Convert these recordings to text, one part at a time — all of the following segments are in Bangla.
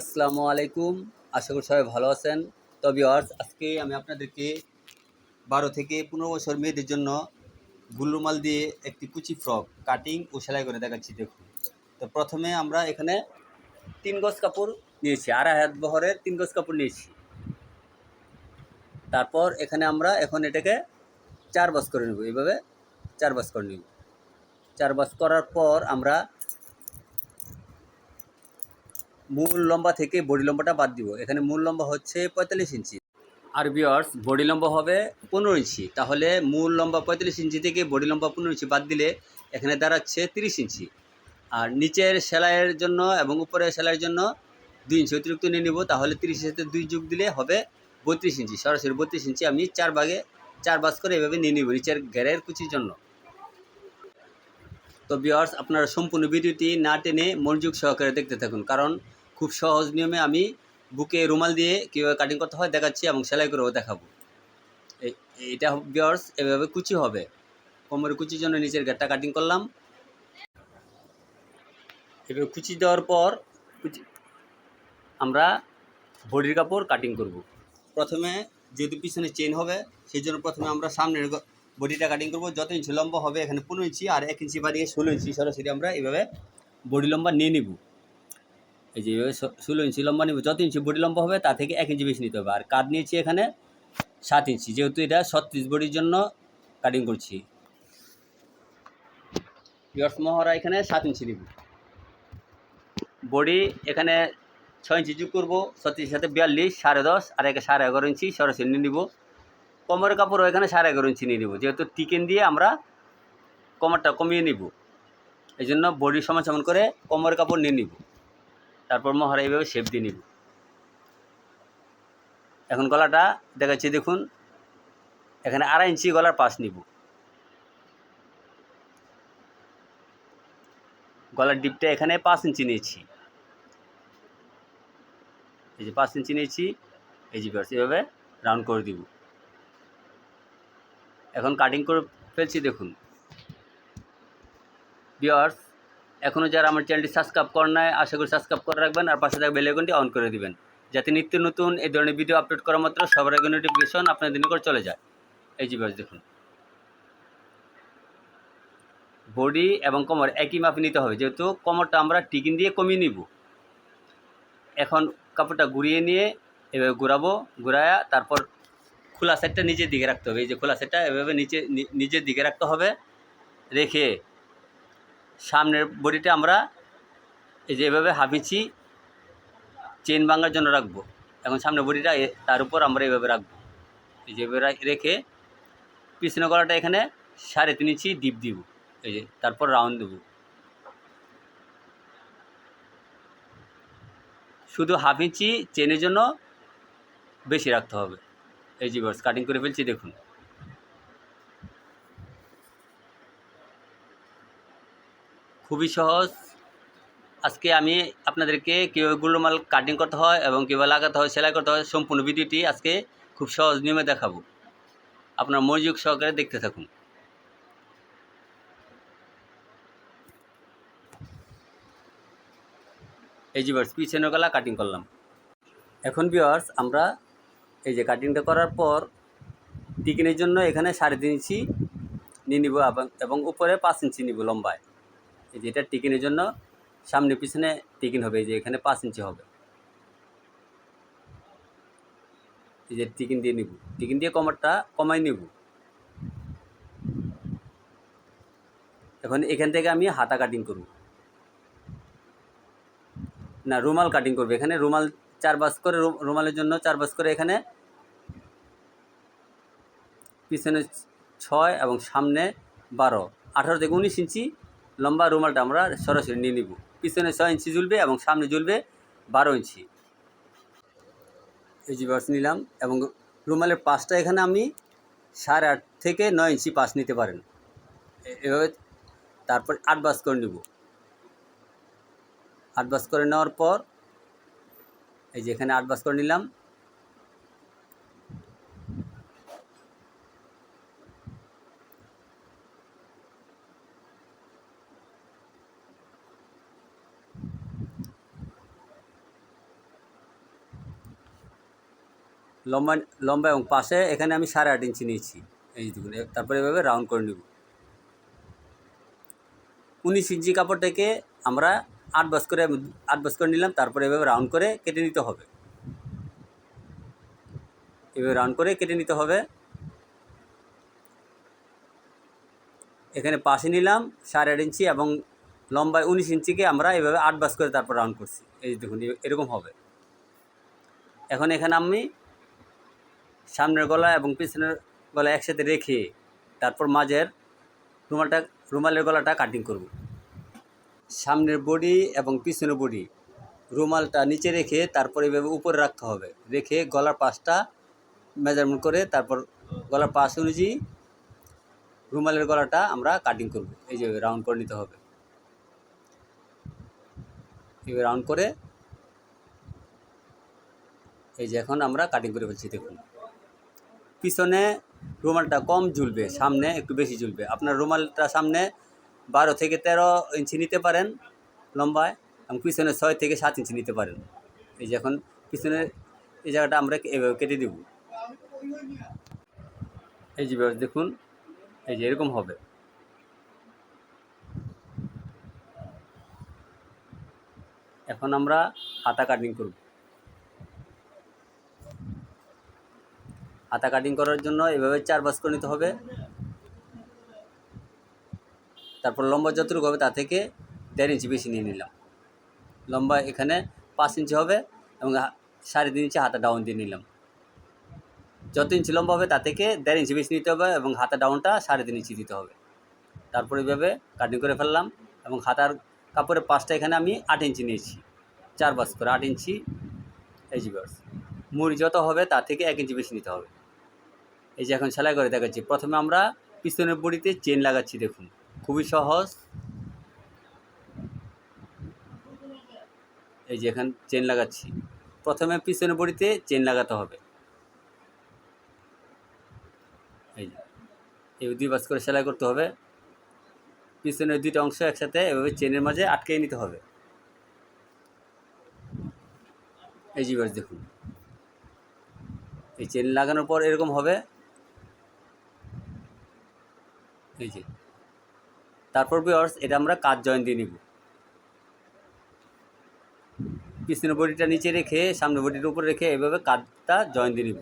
আসসালামু আলাইকুম। আশা করি সবাই ভালো আছেন। তো ভিওয়ার্স আজকে আমি আপনাদেরকে বারো থেকে পনেরো বছর মেয়েদের জন্য গুল্লুমাল দিয়ে একটি কুচি ফ্রক কাটিং ও সেলাই করে দেখাচ্ছি, দেখুন। তো প্রথমে আমরা এখানে তিন গজ কাপড় নিয়েছি, আড়াই হাত বহরের তিন গজ কাপড় নিয়েছি। তারপর এখানে আমরা এখন এটাকে চার বাস করে নেব, এইভাবে চার বাস করে নেব। চার বাস করার পর আমরা মূল লম্বা থেকে বডি লম্বাটা বাদ দিব। এখানে মূল লম্বা হচ্ছে পঁয়তাল্লিশ ইঞ্চি। আর বিয়ার্স বডি লম্বা হবে পনেরো ইঞ্চি। তাহলে মূল লম্বা পঁয়তাল্লিশ ইঞ্চি থেকে বডি লম্বা পনেরো ইঞ্চি বাদ দিলে এখানে দাঁড়াচ্ছে তিরিশ ইঞ্চি। আর নিচের সেলাইয়ের জন্য এবং উপরের সেলাইয়ের জন্য দুই ইঞ্চি অতিরিক্ত নিয়ে নেব। তাহলে তিরিশের সাথে দুই যুগ দিলে হবে বত্রিশ ইঞ্চি। সরাসরি বত্রিশ ইঞ্চি আমি চার ভাগে, চার বাস করে এভাবে নিয়ে নিব নিচের ঘেরের কুচির জন্য। তো বিয়ার্স আপনারা সম্পূর্ণ ভিডিওটি না টেনে মনোযোগ সহকারে দেখতে থাকুন। কারণ খুব সহজ নিয়মে আমি বুকে রুমাল দিয়ে কীভাবে কাটিং করতে হয় দেখাচ্ছি এবং সেলাই করেও দেখাবো। এটা বিয়ার্স এভাবে কুচি হবে। কোমরের কুচির জন্য নিচের ঘাটটা কাটিং করলাম। এভাবে কুচি দেওয়ার পর কুচি আমরা বডির কাপড় কাটিং করব। প্রথমে যেহেতু পিছনে চেন হবে, সেই জন্য প্রথমে আমরা সামনের বডিটা কাটিং করব। যত ইঞ্চি লম্বা হবে এখানে পনেরো ইঞ্চি আর এক ইঞ্চি বাড়িয়ে ষোলো ইঞ্চি সরাসরি আমরা এভাবে বডি লম্বা নিয়ে নিব। এই যে ষোলো ইঞ্চি লম্বা নিব, যত ইঞ্চি বডি লম্বা হবে, তা থেকে এক ইঞ্চি বেশি নিতে হবে। আর কাট নিয়েছি এখানে সাত ইঞ্চি, যেহেতু এটা ছত্রিশ বডির জন্য কাটিং করছি। মহড়া এখানে সাত ইঞ্চি নিব। বডি এখানে ছয় ইঞ্চি যোগ করব, ছত্রিশের সাথে বিয়াল্লিশ, সাড়ে দশ, আর একে সাড়ে এগারো ইঞ্চি সরাসরি নিয়ে নিব। কোমরের কাপড়ও এখানে সাড়ে এগারো ইঞ্চি নিয়ে নিব, যেহেতু টিকেন দিয়ে আমরা কোমরটা কমিয়ে নিব। এই জন্য বডি সমান সমান করে কোমরের কাপড় নিয়ে নিব। তারপর মহারা এইভাবে শেপ দিয়ে নিব। এখন গলাটা দেখাচ্ছি, দেখুন, এখানে আড়াই ইঞ্চি গলার পাশ নিব। গলার ডিপটা এখানে পাঁচ ইঞ্চি নিয়েছি। এই যে পাঁচ ইঞ্চি নিয়েছি, এই যে এভাবে রাউন্ড করে দিব। এখন কাটিং করে ফেলছি, দেখুন। বিয়ার্স এখনও যারা আমার চ্যানেলটি সাবস্ক্রাইব করেন নাই, আশা করি সাবস্ক্রাইব করে রাখবেন আর পাশে থাকা বেলাইকনটি অন করে দিবেন, যাতে নিত্য নতুন এই ধরনের ভিডিও আপলোড করা মাত্র সবার আগে নোটিফিকেশন আপনাদের নিকট চলে যায়। এই যে ব্যাস দেখুন। বডি এবং কোমর একই মাপে নিতে হবে, যেহেতু কোমরটা আমরা টিকিন দিয়ে কমিয়ে নিব। এখন কাপড়টা ঘুরিয়ে নিয়ে এভাবে ঘুরাবো, ঘুরায়া তারপর খোলা সেটটা নিচের দিকে রাখতে হবে। এই যে খোলা সেটটা এভাবে নিচে নিজের দিকে রাখতে হবে। রেখে সামনের বডিটা আমরা এই যে এভাবে হাফ চেন ভাঙার জন্য রাখব। এখন সামনের বডিটা তার উপর আমরা এভাবে রাখব। এই যে রেখে পিছনে গলাটা এখানে সাড়ে তিন ইঞ্চি ডিপ দিব। এই যে তারপর রাউন্ড দেবো। শুধু হাফ ইঞ্চি চেনের জন্য বেশি রাখতে হবে। এই যে কাটিং করে ফেলছি, দেখুন। খুবই সহজ। আজকে আমি আপনাদেরকে কীভাবে গুলোমাল কাটিং করতে হয় এবং কীভাবে লাগাতে হয়, সেলাই করতে হয়, সম্পূর্ণ ভিডিওটি আজকে খুব সহজ নিয়মে দেখাবো। আপনার মনোযোগ সহকারে দেখতে থাকুন। এই যে বার্স পিছনের গলা কাটিং করলাম। এখন বিয়ার্স আমরা এই যে কাটিংটা করার পর টিকিনের জন্য এখানে সাড়ে তিন ইঞ্চি নিয়ে নিব এবং উপরে পাঁচ ইঞ্চি নিব লম্বায়। এই যে এটা টিকিনের জন্য সামনে পিছনে টিকিন হবে, এই যে এখানে পাঁচ ইঞ্চি হবে। এই যে টিকিন দিয়ে নিব। টিকিন দিয়ে কমারটা কমাই নিব। এখন এখান থেকে আমি হাতা কাটিং করব। না, রুমাল কাটিং করব। এখানে রুমাল চার বাস করে রুমালের জন্য চার বাস করে এখানে পিছনে ছয় এবং সামনে বারো। আঠারো থেকে উনিশ ইঞ্চি লম্বা রুমালটা আমরা সরাসরি নিয়ে নিব। পিছনে ছয় ইঞ্চি ঝুলবে এবং সামনে ঝুলবে বারো ইঞ্চি। এই যে বাস নিলাম এবং রুমালের পাশটা এখানে আমি সাড়ে আট থেকে নয় ইঞ্চি পাশ নিতে পারেন। এভাবে তারপর আট বাস করে নিব। আট বাস করে নেওয়ার পর এই যে এখানে আট বাস করে নিলাম। লম্বা লম্বা এবং পাশে এখানে আমি সাড়ে আট ইঞ্চি নিয়েছি। এই দেখুন, তারপরে এভাবে রাউন্ড করে নেব। উনিশ ইঞ্চি কাপড়টাকে আমরা আট বাস করে, আট বাস করে নিলাম, তারপরে এভাবে রাউন্ড করে কেটে নিতে হবে। এভাবে রাউন্ড করে কেটে নিতে হবে। এখানে পাশে নিলাম সাড়ে আট ইঞ্চি এবং লম্বায় উনিশ ইঞ্চিকে আমরা এভাবে আট বাস করে তারপর রাউন্ড করছি। এই দেখুন, এরকম হবে। এখন এখানে আমি সামনের গলা এবং পিছনের গলা একসাথে রেখে তারপর মাঝের রুমালটা, রুমালের গলাটা কাটিং করব। সামনের বডি এবং পিছনের বডি রুমালটা নিচে রেখে তারপর এভাবে উপরে রাখতে হবে। রেখে গলার পাশটা মেজারমেন্ট করে তারপর গলার পাশ অনুযায়ী রুমালের গলাটা আমরা কাটিং করব। এই যে রাউন্ড করে নিতে হবে। এভাবে রাউন্ড করে এই যে এখন আমরা কাটিং করে ফেলছি, দেখুন। পিছনে রুমালটা কম ঝুলবে, সামনে একটু বেশি ঝুলবে। আপনার রুমালটা সামনে বারো থেকে তেরো ইঞ্চি নিতে পারেন লম্বায় এবং পিছনে ছয় থেকে সাত ইঞ্চি নিতে পারেন। এই যে এখন পিছনে এই জায়গাটা আমরা এভাবে কেটে দেব। এই যে দেখুন, এই যে এরকম হবে। এখন আমরা হাতা কাটিং করব। হাতা কাটিং করার জন্য এভাবে চার বাস করে নিতে হবে। তারপর লম্বা যতটুকু হবে তা থেকে দেড় ইঞ্চি বেশি নিয়ে নিলাম। লম্বা এখানে পাঁচ ইঞ্চি হবে এবং সাড়ে তিন ইঞ্চি হাতা ডাউন দিয়ে নিলাম। যত ইঞ্চি লম্বা হবে তা থেকে দেড় ইঞ্চি বেশি নিতে হবে এবং হাতা ডাউনটা সাড়ে তিন ইঞ্চি দিতে হবে। তারপর এইভাবে কাটিং করে ফেললাম এবং হাতার কাপড়ের পাঁচটা এখানে আমি আট ইঞ্চি নিয়েছি। চার বাস করে আট ইঞ্চি, এই বাস মুড়ি যত হবে তার থেকে এক ইঞ্চি বেশি নিতে হবে। এই যে এখন সেলাই করে দেখাচ্ছি। প্রথমে আমরা পিছনের বডিতে চেন লাগাচ্ছি, দেখুন। খুবই সহজ। এই যে এখন চেন লাগাচ্ছি। প্রথমে পিছনের বডিতে চেন লাগাতে হবে। এই এই দুই বাস করে সেলাই করতে হবে। পিছনের দুইটা অংশ একসাথে এভাবে চেনের মাঝে আটকে নিতে হবে। এই যে দেখুন। এই চেন লাগানোর পর এরকম হবে। এই যে। তারপর বিয়ার্স এটা আমরা কাজ জয়েন দিয়ে নিব? পিছনের বডিটা নিচে রেখে সামনে বডির উপরে রেখে এভাবে কাজটা জয়েন দিয়ে নিব।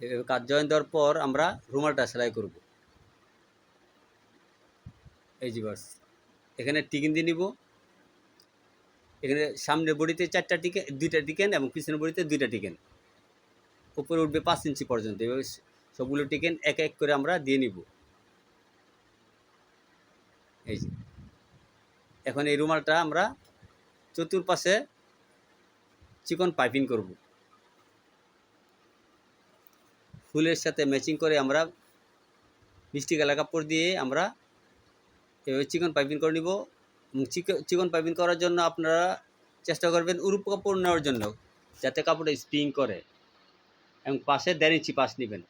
এভাবে কাজ জয়েন দেওয়ার পর আমরা রুমালটা সেলাই করব। এই বাস এখানে টিকিন দিয়ে নিব। এখানে সামনের বডিতে চারটা টিকেন, দুইটা টিকেন এবং পিছনের বডিতে দুইটা টিকেন। উপরে উঠবে পাঁচ ইঞ্চি পর্যন্ত, এভাবে সবগুলো টিকেন এক এক করে আমরা দিয়ে নিব। এই যে। এখন এই রুমালটা আমরা চতুর্পাশে চিকন পাইপিং করব। ফুলের সাথে ম্যাচিং করে আমরা মিষ্টি গালা কাপড় দিয়ে আমরা এভাবে চিকন পাইপিং করে নিব। চিকন পাইপিং করার জন্য আপনারা চেষ্টা করবেন উরুপ কাপড় নেওয়ার জন্য, যাতে কাপড়টা স্প্রিং করে এবং পাশে দেড় ইঞ্চি পাশ নেবেন।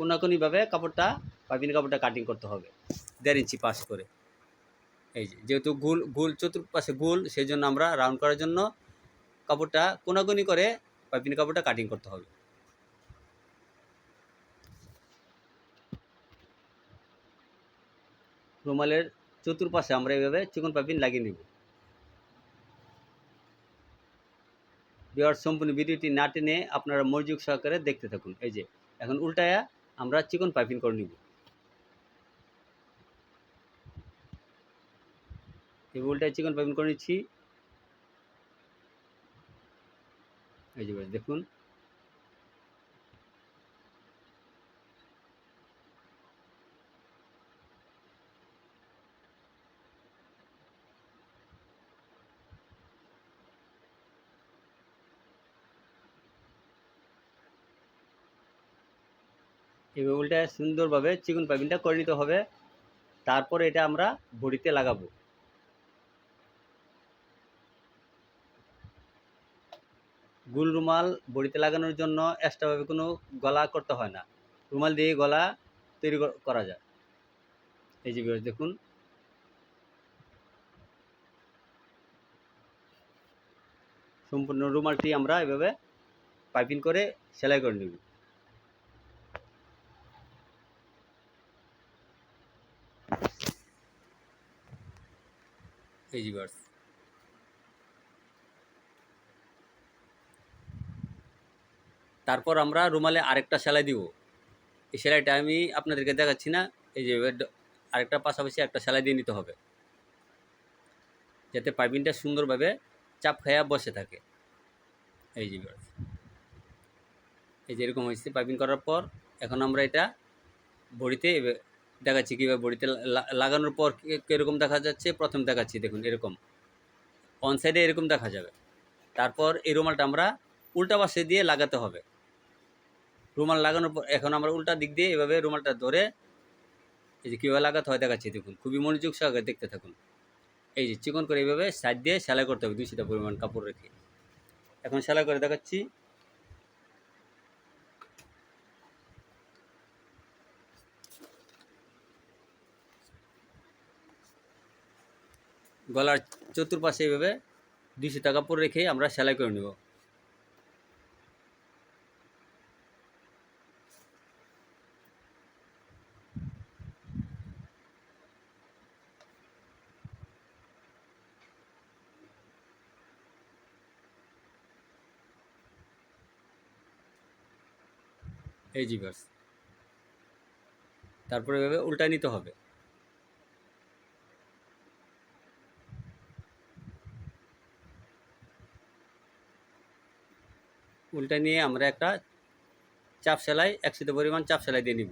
কোনাকুনিভাবে কাপড়টা, পাইপিং কাপড়টা কাটিং করতে হবে, দেড় ইঞ্চি পাশ করে। এই যে, যেহেতু গোল গোল চতুর্পাশে গোল, সেই জন্য আমরা রাউন্ড করার জন্য কাপড়টা কোনাকুনি করে পাইপিং কাপড়টা কাটিং করতে হবে। রুমালের চতুর্পাশে আমরা এইভাবে চিকন পাইপিং লাগিয়ে নেব। বিহার সম্পূর্ণ ভিডিওটি না টেনে আপনারা মনোযোগ সহকারে দেখতে থাকুন। এই যে, এখন উল্টায়া আমরা চিকন পাইপিং করে নিব। এই উল্টায় চিকন পাইপিং করে নিচ্ছি। এই যে, দেখুন। এই বেগুনটা সুন্দরভাবে চিকন পাবিনটা করে নিতে হবে। তারপর এটা আমরা ভরিতে লাগাবো। গুল রুমাল বড়িতে লাগানোর জন্য এক্সট্রাভাবে কোনো গলা করতে হয় না। রুমাল দিয়ে গলা তৈরি করা যায়। এই যে দেখুন। সম্পূর্ণ রুমালটি আমরা এভাবে পাইপিং করে সেলাই করে নেব। এই তারপর আমরা রুমালে আরেকটা সেলাই দিব। এই সেলাইটা আমি আপনাদেরকে দেখাচ্ছি না, এই যে আরেকটা পাশাপাশি একটা সেলাই দিয়ে নিতে হবে। যাতে পাইপিংটা সুন্দরভাবে চাপ খাইয়া বসে থাকে। এই যে এই যে এরকম হয়েছে পাইপিং করার পর, এখন আমরা এটা বড়িতে দেখাচ্ছি কীভাবে বড়িতে লাগানোর পর কীরকম দেখা যাচ্ছে? প্রথম দেখাচ্ছি, দেখুন, এরকম। অন সাইডে এরকম দেখা যাবে। তারপর এই রুমালটা আমরা উল্টা পাশে দিয়ে লাগাতে হবে। রুমাল লাগানোর পর, এখন আমরা উল্টা দিক দিয়ে এভাবে রুমালটা ধরে এই যে কীভাবে লাগাতে হয় দেখাচ্ছি, দেখুন। খুবই মনোযোগ সহকারে দেখতে থাকুন। এই যে চিকন করে এইভাবে সাইড দিয়ে সেলাই করতে হবে দুশোটা পরিমাণ কাপড় রেখে। এখন সেলাই করে দেখাচ্ছি। গলার চতুর্পাশে এইভাবে দুশো টাকা পরে রেখে আমরা সেলাই করে নেব। এই জি বাস তারপরে এভাবে উল্টায় নিতে হবে। উল্টা নিয়ে আমরা একটা চাপ সেলাই, একসাথে পরিমাণ চাপ সেলাই দিয়ে নিব।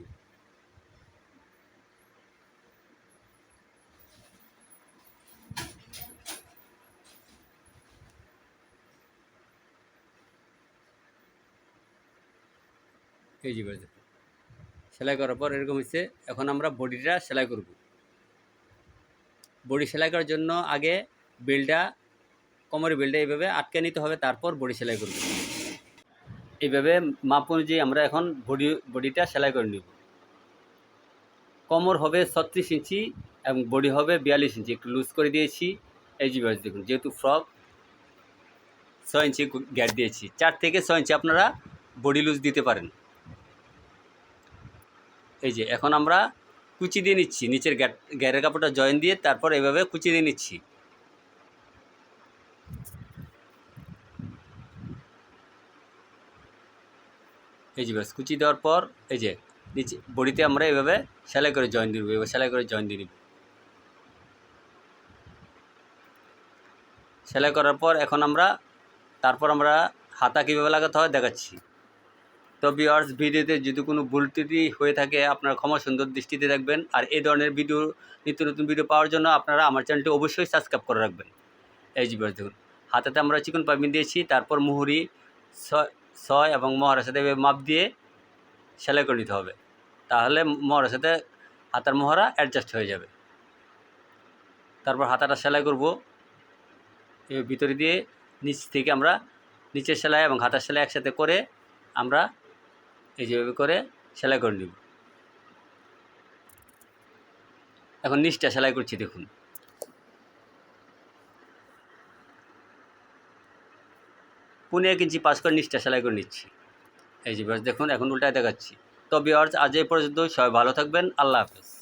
সেলাই করার পর এরকম হচ্ছে এখন আমরা বডিটা সেলাই করব। বডি সেলাই করার জন্য আগে বেলটা, কোমরের বেলটা এইভাবে আটকে নিতে হবে, তারপর বডি সেলাই করব। এইভাবে মাপ অনুযায়ী আমরা এখন বডি বডিটা সেলাই করে নিব। কোমর হবে ছত্রিশ ইঞ্চি এবং বডি হবে বিয়াল্লিশ ইঞ্চি। একটু লুজ করে দিয়েছি। এই বাস দেখুন, যেহেতু ফ্রক ছয় ইঞ্চি গ্যাট দিয়েছি। চার থেকে ছয় ইঞ্চি আপনারা বডি লুজ দিতে পারেন। এই যে, এখন আমরা কুচি দিয়ে নিচ্ছি। নিচের গ্যাট গ্যারের কাপড়টা জয়েন দিয়ে তারপর এভাবে কুচি দিয়ে নিচ্ছি। এই যে ব্যাস কুচি দেওয়ার পর এই যে নিচে বডিতে আমরা এভাবে সেলাই করে জয়েন দিব এভাবে সেলাই করে জয়েন দিয়ে নিব। সেলাই করার পর এখন আমরা, তারপর আমরা হাতা কীভাবে লাগাতে হয় দেখাচ্ছি। তো ভিউয়ার্স ভিডিওতে যদি কোনো ভুল ত্রুটি হয়ে থাকে, আপনারা ক্ষমা সুন্দর দৃষ্টিতে দেখবেন। আর এই ধরনের ভিডিও, নিত্য নতুন ভিডিও পাওয়ার জন্য আপনারা আমার চ্যানেলটি অবশ্যই সাবস্ক্রাইব করে রাখবেন। এই যে ভিউয়ার্স দেখুন। হাতাতে আমরা চিকন পাইপিং দিয়েছি, তারপর মুহুরি ছয় এবং মহারার সাথে মাপ দিয়ে সেলাই করে নিতে হবে। তাহলে মহারার সাথে হাতার মহড়া অ্যাডজাস্ট হয়ে যাবে। তারপর হাতাটা সেলাই করব। ভিতরে দিয়ে নিচ থেকে আমরা নিচের সেলাই এবং হাতার সেলাই একসাথে করে আমরা এই যেভাবে করে সেলাই করে নিব। এখন নিচটা সেলাই করছি, দেখুন। পুনে ইঞ্চি পাস করে নিচটা সেলাই করে নিচ্ছি। এই যে দেখুন, এখন উল্টায় দেখাচ্ছি। তো বিয়ার্স আজ এই পর্যন্ত সবাই ভালো থাকবেন। আল্লাহ হাফেজ।